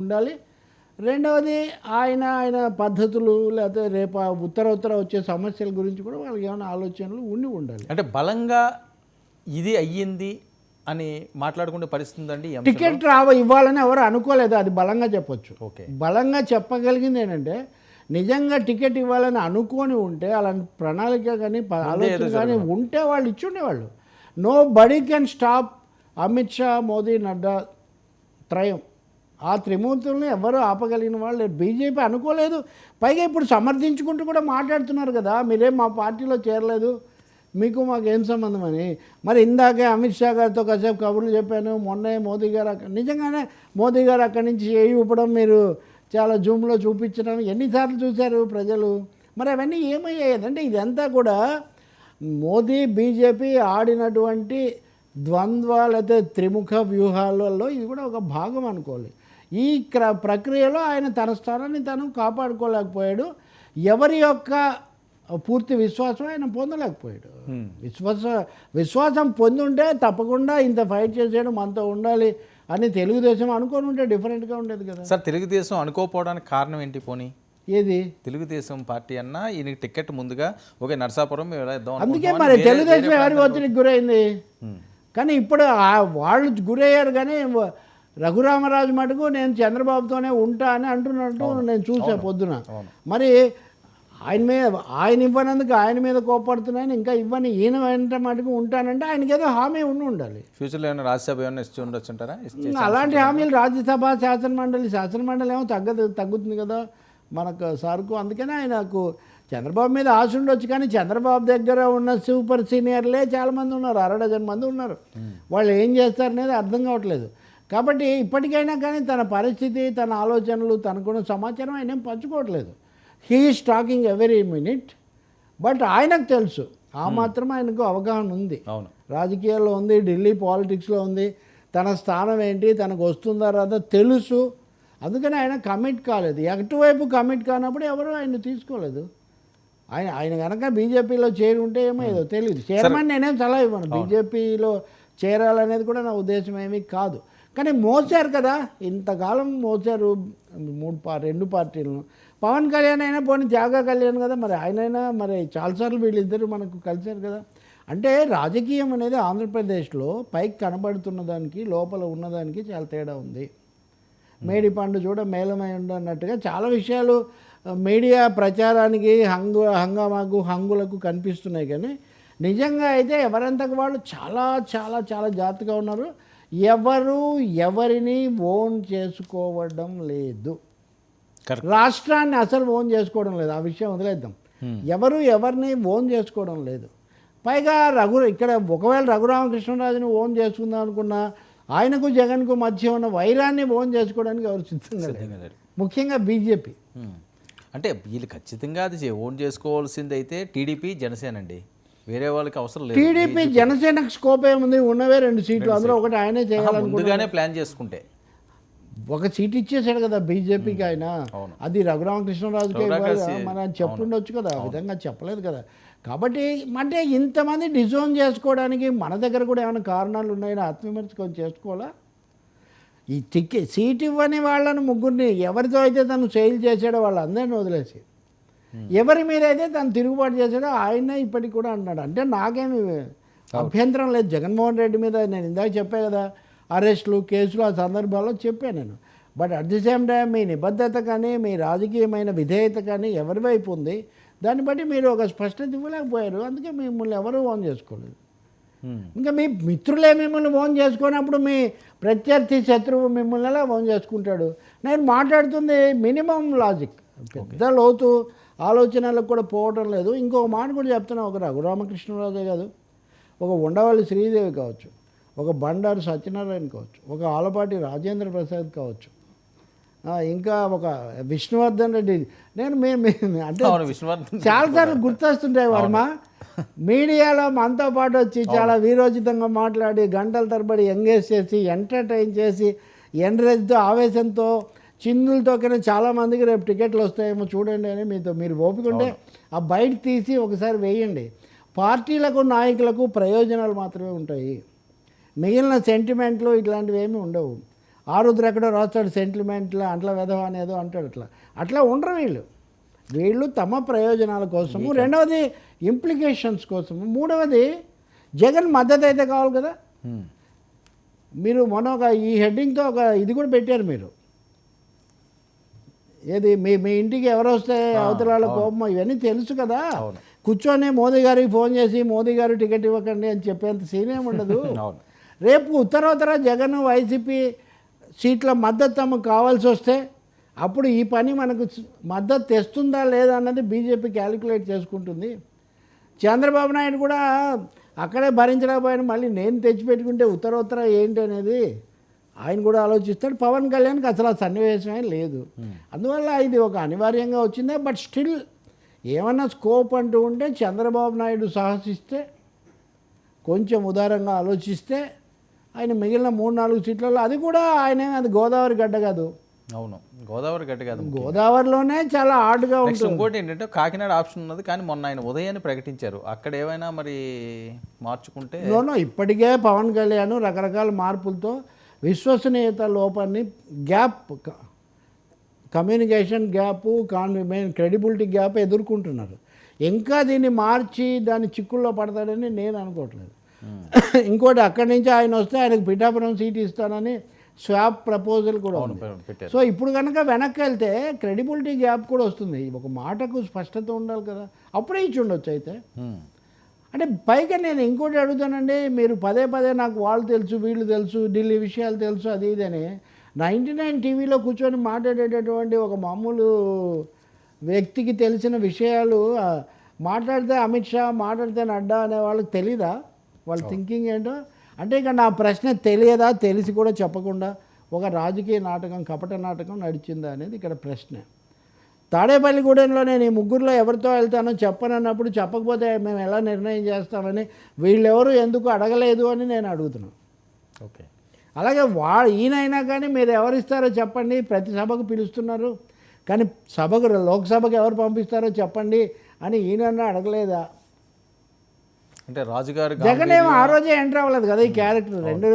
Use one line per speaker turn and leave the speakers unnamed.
ఉండాలి. రెండవది ఆయన ఆయన పద్ధతులు లేకపోతే రేపు ఉత్తర ఉత్తర వచ్చే సమస్యల గురించి కూడా వాళ్ళకి ఏమైనా ఆలోచనలు ఉండి ఉండాలి.
అంటే బలంగా ఇది అయ్యింది అని మాట్లాడుకునే పరిస్థితి ఉందండి అంశంలో?
టికెట్ రావ ఇవ్వాలని ఎవరు అనుకోలేదు అది బలంగా చెప్పొచ్చు.
ఓకే.
బలంగా చెప్పగలిగింది ఏంటంటే నిజంగా టికెట్ ఇవ్వాలని అనుకొని ఉంటే అలాంటి ప్రణాళిక కానీ ఆలోచన కానీ ఉంటే వాళ్ళు ఇచ్చుండేవాళ్ళు. Nobody can stop Amit Shah Modi Nadda త్రయం ఆ త్రిమూర్తుల్ని ఎవరు ఆపగలిగిన వాళ్ళు లేరు. బీజేపీ అనుకోలేదు. పైగా ఇప్పుడు సమర్థించుకుంటూ కూడా మాట్లాడుతున్నారు కదా. మీరేం మా పార్టీలో చేరలేదు? మీకు మాకు ఏం సంబంధం అని. మరి ఇందాకే అమిత్ షా గారితో కాసేపు కబుర్లు చెప్పాను. మొన్నే మోదీ గారు అక్కడ నిజంగానే మోదీ గారు అక్కడి నుంచి చేయి ఇవ్వడం మీరు చాలా జూమ్లో చూపించడం ఎన్నిసార్లు చూశారు ప్రజలు? మరి అవన్నీ ఏమయ్యాయి? అంటే ఇదంతా కూడా మోదీ బీజేపీ ఆడినటువంటి ద్వంద్వ లేకపోతే త్రిముఖ వ్యూహాలలో ఇది కూడా ఒక భాగం అనుకోవాలి. ఈ క్ర ప్రక్రియలో ఆయన తన స్థానాన్ని తను కాపాడుకోలేకపోయాడు. ఎవరి యొక్క పూర్తి విశ్వాసం ఆయన పొందలేకపోయాడు. విశ్వాస విశ్వాసం పొంది ఉంటే తప్పకుండా ఇంత ఫైట్ చేసేయడం మనతో ఉండాలి అని తెలుగుదేశం అనుకొని ఉంటే డిఫరెంట్గా ఉండేది కదా.
సార్ తెలుగుదేశం అనుకోకపోవడానికి కారణం ఏంటి పోనీ?
ఏది?
తెలుగుదేశం పార్టీ అన్న ఈయనకి టికెట్ ముందుగా ఓకే నరసాపురం
అందుకే మరి తెలుగుదేశం
వేరే
ఎవరి ఒత్తిడికి గురైంది. కానీ ఇప్పుడు వాళ్ళు గురయ్యారు కానీ రఘురామరాజు మటుకు నేను చంద్రబాబుతోనే ఉంటా అని అంటున్నట్టు నేను చూసా పొద్దున. మరి ఆయన మీద ఆయన ఇవ్వనందుకు ఆయన మీద కోపడుతున్నాయని ఇంకా ఇవ్వని ఈయన వెంట మటుకు ఉంటానంటే ఆయనకి ఏదో హామీ ఉండి ఉండాలి.
ఫ్యూచర్లో ఏమైనా రాజ్యసభ ఏమైనా ఇచ్చి ఉండొచ్చు అంటారా?
అలాంటి హామీలు రాజ్యసభ శాసనమండలి శాసనమండలి ఏమో తగ్గదు తగ్గుతుంది కదా మనకు సార్కు. అందుకనే ఆయనకు చంద్రబాబు మీద ఆశ ఉండొచ్చు కానీ చంద్రబాబు దగ్గర ఉన్న సూపర్ సీనియర్లే చాలామంది ఉన్నారు అర డజన్ మంది ఉన్నారు. వాళ్ళు ఏం చేస్తారనేది అర్థం కావట్లేదు. కాబట్టి ఇప్పటికైనా కానీ తన పరిస్థితి తన ఆలోచనలు తనకున్న సమాచారం ఆయన ఏం పంచుకోవట్లేదు. He's talking every minute but ఆయనకు తెలుసు. ఆ మాత్రం ఆయనకు అవగాహన ఉంది.
అవును.
రాజకీయాల్లో ఉంది ఢిల్లీ పాలిటిక్స్లో ఉంది. తన స్థానం ఏంటి తనకు వస్తుందా రాదా తెలుసు. అందుకని ఆయన కమిట్ కాలేదు. అటువైపు కమిట్ కానప్పుడు ఎవరు ఆయన తీసుకోలేదు. ఆయన ఆయన కనుక బీజేపీలో చేరి ఉంటే ఏమో ఏదో తెలియదు చేరమని నేనేం సలహా ఇవ్వను. బీజేపీలో చేరాలనేది కూడా నా ఉద్దేశం ఏమీ కాదు. కానీ మోసారు కదా. ఇంతకాలం మోసారు. మూడు పా రెండు పార్టీలను. పవన్ కళ్యాణ్ అయినా పోనీ త్యాగా కళ్యాణ్ కదా. మరి ఆయనైనా మరి చాలాసార్లు వీళ్ళిద్దరు మనకు కలిశారు కదా. అంటే రాజకీయం అనేది ఆంధ్రప్రదేశ్లో పైకి కనబడుతున్న దానికి లోపల ఉన్నదానికి చాలా తేడా ఉంది. మేడి పండు చూడ మేలమై ఉండన్నట్టుగా చాలా విషయాలు మీడియా ప్రచారానికి హంగు హంగామాకు హంగులకు కనిపిస్తున్నాయి కానీ నిజంగా అయితే ఎవరంతకు వాళ్ళు చాలా చాలా చాలా జాగ్రత్తగా ఉన్నారు. ఎవరు ఎవరిని ఓన్ చేసుకోవడం లేదు. రాష్ట్రాన్ని అసలు ఓన్ చేసుకోవడం లేదు. ఆ విషయం వదిలేద్దాం. ఎవరు ఎవరిని ఓన్ చేసుకోవడం లేదు. పైగా రఘు ఇక్కడ ఒకవేళ రఘురామకృష్ణరాజుని ఓన్ చేసుకుందాం అనుకున్నా ఆయనకు జగన్కు మధ్య ఉన్న వైరాన్ని ఓన్ చేసుకోవడానికి ఎవరు సిద్ధంగా లేరు. ముఖ్యంగా బీజేపీ.
ఉమ్. అంటే వీళ్ళు ఖచ్చితంగా అది ఓన్ చేసుకోవాల్సింది అయితే టీడీపీ జనసేన అండి. వేరే వాళ్ళకి అవసరం లేదు.
టీడీపీ జనసేనకు స్కోప్ ఏముంది ఉన్నవే రెండు సీట్లు అందులో ఒకటి ఆయనే
ముందుగానే ప్లాన్ చేసుకుంటే.
ఒక సీట్ ఇచ్చేసాడు కదా బీజేపీకి ఆయన. అది రఘురామకృష్ణరాజుకి. మన చెప్పుండొచ్చు కదా ఆ విధంగా చెప్పలేదు కదా. కాబట్టి అంటే ఇంతమంది డిజోన్ చేసుకోవడానికి మన దగ్గర కూడా ఏమైనా కారణాలు ఉన్నాయని ఆత్మవిమర్శ కొంచెం చేసుకోవాలా? ఈ టికెట్ సీట్ ఇవ్వని వాళ్ళని ముగ్గురిని ఎవరితో అయితే తను సెయిల్ చేసాడో వాళ్ళందరినీ వదిలేసి ఎవరి మీద అయితే తను తిరుగుబాటు చేశాడో ఆయనే ఇప్పటికి కూడా అన్నాడు అంటే నాకేమి అభ్యంతరం లేదు. జగన్మోహన్ రెడ్డి మీద నేను ఇందాక చెప్పా కదా అరెస్టులు కేసులు ఆ సందర్భాల్లో చెప్పాను నేను. But at the same time మీ నిబద్ధత కానీ మీ రాజకీయమైన విధేయత కానీ ఎవరి వైపు ఉంది? దాన్ని బట్టి మీరు ఒక స్పష్టత ఇవ్వలేకపోయారు. అందుకే మిమ్మల్ని ఎవరు ఓన్ చేసుకోలేదు.
ఉమ్.
ఇంకా మీ మిత్రులే మిమ్మల్ని ఓన్ చేసుకున్నప్పుడు మీ ప్రత్యర్థి శత్రువు మిమ్మల్ని ఎలా ఓన్ చేసుకుంటాడు? నేను మాట్లాడుతుంది మినిమం లాజిక్. పెద్ద లోతు ఆలోచనలకు కూడా పోవటం లేదు. ఇంకొక మాట కూడా చెప్తున్నా ఒక రఘురామకృష్ణరాజే కాదు ఒక ఉండవల్లి శ్రీదేవి కావచ్చు ఒక బండారు సత్యనారాయణ కావచ్చు ఒక ఆలపాటి రాజేంద్ర ప్రసాద్ కావచ్చు. ఇంకా ఒక విష్ణువర్ధన్ రెడ్డి నేను మీ మీ- అంటే చాలాసార్లు గుర్తొస్తుంటాయి వర్మ. మీడియాలో మనతో పాటు వచ్చి చాలా వీరోచితంగా మాట్లాడి గంటల తరబడి ఎంగేజ్ చేసి ఎంటర్టైన్ చేసి ఎండ్రేజ్తో ఆవేశంతో చిందులతో కన్నా చాలామందికి రేపు టికెట్లు వస్తాయేమో చూడండి అని మీతో మీరు ఓపిక ఉంటే ఆ బయట తీసి ఒకసారి వేయండి. పార్టీలకు నాయకులకు ప్రయోజనాలు మాత్రమే ఉంటాయి. మిగిలిన సెంటిమెంట్లు ఇట్లాంటివి ఏమీ ఉండవు. ఆరుద్ర ఎక్కడో రాస్తాడు సెంటిమెంట్లో అంట్ల వెధవ అనేదో అంటాడు అట్లా. అట్లా ఉండరు వీళ్ళు. వీళ్ళు తమ ప్రయోజనాల కోసము రెండవది ఇంప్లికేషన్స్ కోసము మూడవది జగన్ మద్దతు అయితే కావాలి కదా. మీరు మొన్న ఒక ఈ హెడ్డింగ్తో ఒక ఇది కూడా పెట్టారు మీరు. ఏది? మీ మీ ఇంటికి ఎవరు వస్తే అవతల వాళ్ళ కోపం? ఇవన్నీ తెలుసు కదా. కూర్చొని మోదీ గారికి ఫోన్ చేసి మోదీ గారు టికెట్ ఇవ్వకండి అని చెప్పేంత సీన్ ఏమి ఉండదు. రేపు ఉత్తరోత్తర జగన్ వైసీపీ సీట్ల మద్దతు తమకు కావాల్సి వస్తే అప్పుడు ఈ పని మనకు మద్దతు తెస్తుందా లేదా అన్నది బీజేపీ క్యాలిక్యులేట్ చేసుకుంటుంది. చంద్రబాబు నాయుడు కూడా అక్కడే భరించలేకపోయిన మళ్ళీ నేను తెచ్చిపెట్టుకుంటే ఉత్తరోత్తర ఏంటి అనేది ఆయన కూడా ఆలోచిస్తాడు. పవన్ కళ్యాణ్కి అసలు ఆ సన్నివేశమే లేదు. అందువల్ల ఇది ఒక అనివార్యంగా వచ్చిందే? బట్ స్టిల్ ఏమన్నా స్కోప్ అంటూ ఉంటే చంద్రబాబు నాయుడు సాహసిస్తే కొంచెం ఉదారంగా ఆలోచిస్తే ఆయన మిగిలిన మూడు నాలుగు సీట్లలో అది కూడా ఆయన అది గోదావరి గడ్డ కాదు.
అవును. గోదావరి గట్టి కాదు
గోదావరిలోనే చాలా హార్డ్గా ఉంటుంది.
ఇంకోటి ఏంటంటే కాకినాడ ఆప్షన్ ఉన్నది కానీ మొన్న ఆయన ఉదయాన్ని ప్రకటించారు. అక్కడ ఏమైనా మరి మార్చుకుంటే
ఇప్పటికే పవన్ కళ్యాణ్ రకరకాల మార్పులతో విశ్వసనీయత లోపాన్ని గ్యాప్ కమ్యూనికేషన్ గ్యాప్ కాన్ మెయిన్ క్రెడిబిలిటీ గ్యాప్ ఎదుర్కొంటున్నారు. ఇంకా దీన్ని మార్చి దాన్ని చిక్కుల్లో పడతాడని నేను అనుకోవట్లేదు. ఇంకోటి అక్కడి నుంచి ఆయన వస్తే ఆయనకు పిఠాపురం సీట్ ఇస్తానని స్వాప్ ప్రపోజల్ కూడా ఉంది. సో ఇప్పుడు కనుక వెనక్కి వెళ్తే క్రెడిబిలిటీ గ్యాప్ కూడా వస్తుంది. ఒక మాటకు స్పష్టత ఉండాలి కదా. అప్పుడే ఇచ్చి ఉండొచ్చు అయితే.
హ్మ్.
అంటే పైగా నేను ఇంకోటి అడుగుతానండి మీరు పదే పదే నాకు వాళ్ళు తెలుసు వీళ్ళు తెలుసు ఢిల్లీ విషయాలు తెలుసు అది ఇది అని. నైంటీ నైన్ టీవీలో కూర్చొని మాట్లాడేటటువంటి ఒక మామూలు వ్యక్తికి తెలిసిన విషయాలు మాట్లాడితే అమిత్ షా మాట్లాడితే నడ్డా అనే వాళ్ళకి తెలీదా? వాళ్ళ థింకింగ్ ఏంటో? అంటే ఇక నా ప్రశ్న తెలియదా తెలిసి కూడా చెప్పకుండా ఒక రాజకీయ నాటకం కపట నాటకం నడిచిందా అనేది ఇక్కడ ప్రశ్న. తాడేపల్లిగూడెంలో నేను ఈ ముగ్గురులో ఎవరితో వెళ్తానో చెప్పనన్నప్పుడు చెప్పకపోతే మేము ఎలా నిర్ణయం చేస్తామని వీళ్ళెవరు ఎందుకు అడగలేదు అని నేను అడుగుతున్నాను
ఓకే.
అలాగే వా ఈయనైనా కానీ మీరు ఎవరిస్తారో చెప్పండి ప్రతి సభకు పిలుస్తున్నారు. కానీ సభకు లోక్సభకు ఎవరు పంపిస్తారో చెప్పండి అని ఈయన అడగలేదా?
అంటే రాజుగారు
జగన్ ఏమో ఆ రోజే ఎంటర్ అవ్వలేదు కదా ఈ క్యారెక్టర్. రెండు